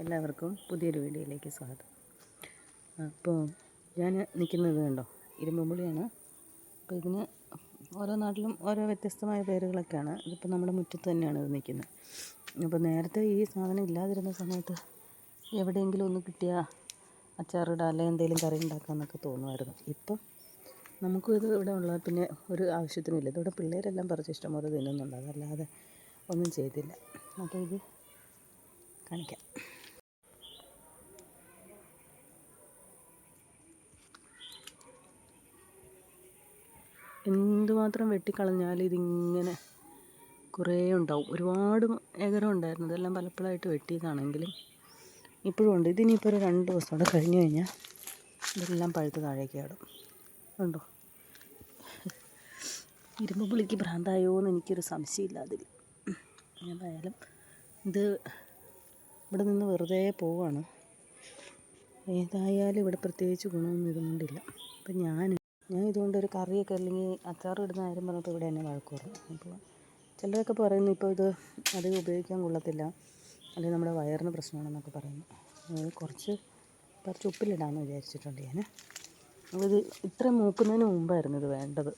എല്ലാവർക്കും പുതിയൊരു വീഡിയോയിലേക്ക് സ്വാഗതം. അപ്പോൾ ഞാൻ നിൽക്കുന്നത് കണ്ടോ? ഇരുമ്പുമ്പുളിയാണ് അപ്പോൾ ഇതിന് ഓരോ നാട്ടിലും ഓരോ വ്യത്യസ്തമായ പേരുകളൊക്കെയാണ്. ഇതിപ്പോൾ നമ്മുടെ മുറ്റത്ത് തന്നെയാണ് ഇത് നിൽക്കുന്നത്. അപ്പോൾ നേരത്തെ ഈ സാധനം ഇല്ലാതിരുന്ന സമയത്ത് എവിടെയെങ്കിലും ഒന്ന് കിട്ടിയ അച്ചാറിടുക അല്ലെങ്കിൽ എന്തെങ്കിലും കറി ഉണ്ടാക്കാമെന്നൊക്കെ തോന്നുമായിരുന്നു. ഇപ്പം നമുക്കും ഇത് ഇവിടെ ഉള്ള പിന്നെ ഒരു ആവശ്യത്തിനുമില്ല ഇതിവിടെ പിള്ളേരെല്ലാം പറിച്ച് ഇഷ്ടംപോലെ തിന്നുന്നുണ്ട്. അതല്ലാതെ ഒന്നും ചെയ്തില്ല. അപ്പോൾ ഇത് കാണിക്കാം. എന്തുമാത്രം വെട്ടിക്കളഞ്ഞാലും ഇതിങ്ങനെ കുറേ ഉണ്ടാവും. ഒരുപാട് ഏകരം ഉണ്ടായിരുന്നു. ഇതെല്ലാം പലപ്പോഴായിട്ട് വെട്ടിയതാണെങ്കിലും ഇപ്പോഴും ഉണ്ട്. ഇതിനിപ്പോൾ ഒരു രണ്ട് ദിവസം കൂടെ കഴിഞ്ഞ് കഴിഞ്ഞാൽ ഇതെല്ലാം പഴുത്ത് താഴേക്ക് ആടും. ഉണ്ടോ ഇരുമ്പ് പുളിക്ക് ഭ്രാന്തായോ എന്ന് എനിക്കൊരു സംശയമില്ല അതിൽ. എന്തായാലും ഇത് ഇവിടെ നിന്ന് വെറുതെ പോവാണ്. ഏതായാലും ഇവിടെ പ്രത്യേകിച്ച് ഗുണമൊന്നും ഇതുകൊണ്ടില്ല. അപ്പം ഞാൻ ഞാൻ ഇതുകൊണ്ട് ഒരു കറിയൊക്കെ അല്ലെങ്കിൽ അച്ചാർ ഇടുന്ന കാര്യം പറഞ്ഞിട്ട് ഇവിടെ തന്നെ വഴക്ക് അപ്പോൾ ചിലരൊക്കെ പറയുന്നു ഇപ്പോൾ ഇത് അധികം ഉപയോഗിക്കാൻ കൊള്ളത്തില്ല. അല്ലെങ്കിൽ നമ്മുടെ വയറിന് പ്രശ്നമാണെന്നൊക്കെ പറയുന്നു. കുറച്ച് കുറച്ച് ഉപ്പിലിടാമെന്ന് വിചാരിച്ചിട്ടുണ്ട് ഞാൻ. അപ്പോൾ ഇത് ഇത്ര മൂക്കുന്നതിന് മുമ്പായിരുന്നു ഇത് വേണ്ടത്.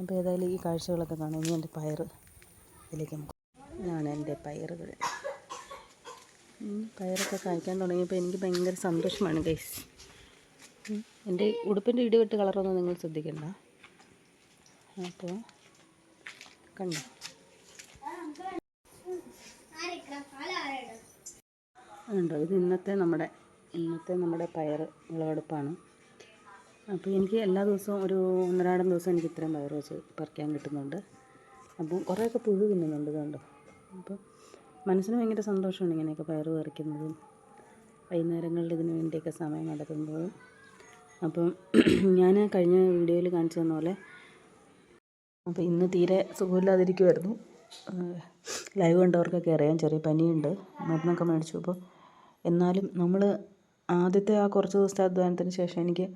അപ്പോൾ ഏതായാലും ഈ കാഴ്ചകളൊക്കെ കാണാൻ ഇനി എന്റെ പയർ ഇതിലേക്ക് നമുക്ക് ഇതാണ് എന്റെ പയറുകൾ പയറൊക്കെ കായ്ക്കാൻ തുടങ്ങിയപ്പോൾ എനിക്ക് ഭയങ്കര സന്തോഷമാണ് ഗൈസ്. എന്റെ ഉടുപ്പിന്റെ ഇടിവെട്ട് കളറൊന്നും നിങ്ങൾ ശ്രദ്ധിക്കണ്ട. അപ്പോൾ കണ്ടോ? ഉണ്ടോ ഇത് ഇന്നത്തെ നമ്മുടെ ഇന്നത്തെ നമ്മുടെ പയർ വിളവെടുപ്പാണ്. അപ്പോൾ എനിക്ക് എല്ലാ ദിവസവും ഒരു ഒന്നരാടം ദിവസം എനിക്ക് ഇത്രയും പയർ വെച്ച് പറിക്കാൻ കിട്ടുന്നുണ്ട്. അപ്പം കുറേയൊക്കെ പുഴു തിന്നുന്നുണ്ട് കണ്ടോ? അപ്പം മനസ്സിന് ഭയങ്കര സന്തോഷമാണ് ഇങ്ങനെയൊക്കെ പയർ പറിക്കുന്നതും വൈകുന്നേരങ്ങളിൽ ഇതിന് വേണ്ടിയൊക്കെ സമയം കണ്ടെത്തുന്നതും. അപ്പം ഞാൻ കഴിഞ്ഞ വീഡിയോയിൽ കാണിച്ചു തന്ന പോലെ അപ്പോൾ ഇന്ന് തീരെ സുഖമില്ലാതിരിക്കുമായിരുന്നു ലൈവ് കണ്ടവർക്കൊക്കെ അറിയാം ചെറിയ പനിയുണ്ട്. മരുന്നൊക്കെ മേടിച്ചു. അപ്പോൾ എന്നാലും നമ്മൾ ആദ്യത്തെ ആ കുറച്ച് ദിവസത്തെ അധ്വാനത്തിന് ശേഷം എനിക്ക്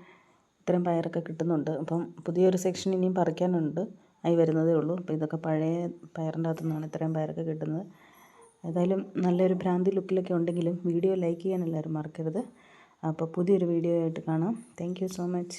ഇത്രയും പയറൊക്കെ കിട്ടുന്നുണ്ട്. അപ്പം പുതിയൊരു സെക്ഷൻ ഇനിയും പറിക്കാനുണ്ട്. ആയി വരുന്നതേ ഉള്ളൂ. അപ്പോൾ ഇതൊക്കെ പഴയ പയറിന്റെ അകത്തു നിന്നാണ് ഇത്രയും പയറൊക്കെ കിട്ടുന്നത്. ഏതായാലും നല്ലൊരു ഭ്രാന്തി ലുക്കിലൊക്കെ ഉണ്ടെങ്കിലും വീഡിയോ ലൈക്ക് ചെയ്യാൻ എല്ലാവരും മറക്കരുത്. അപ്പോൾ പുതിയൊരു വീഡിയോ ആയിട്ട് കാണാം. Thank so much